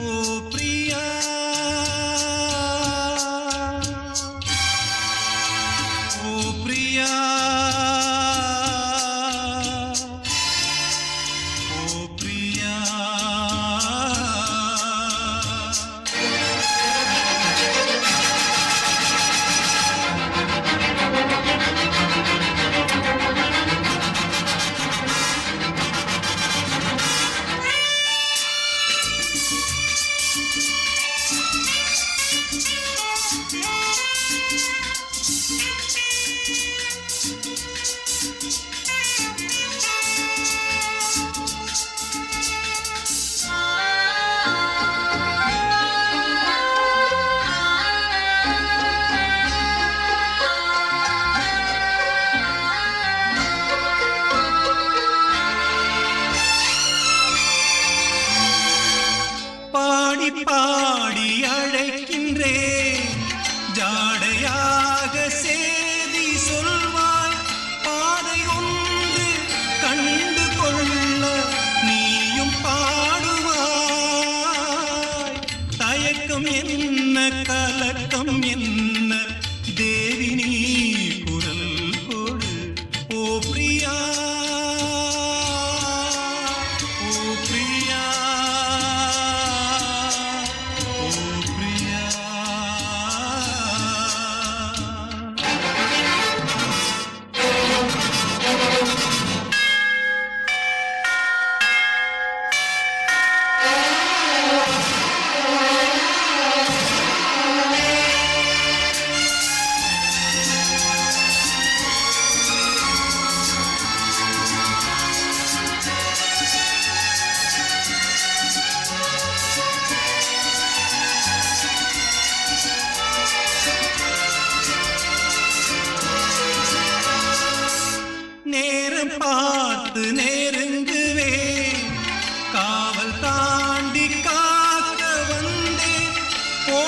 ও প্রিয়া ও প্রিয়া கலக்கம் என்ன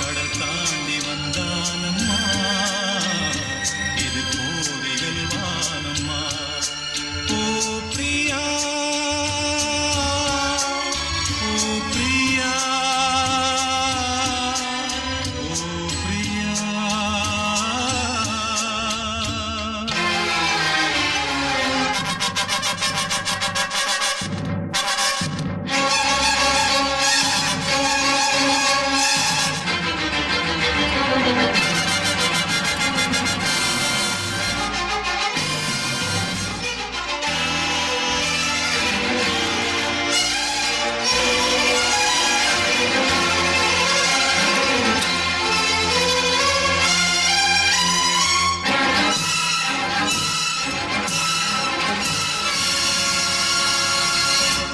கடல் தாண்டி வந்தானம்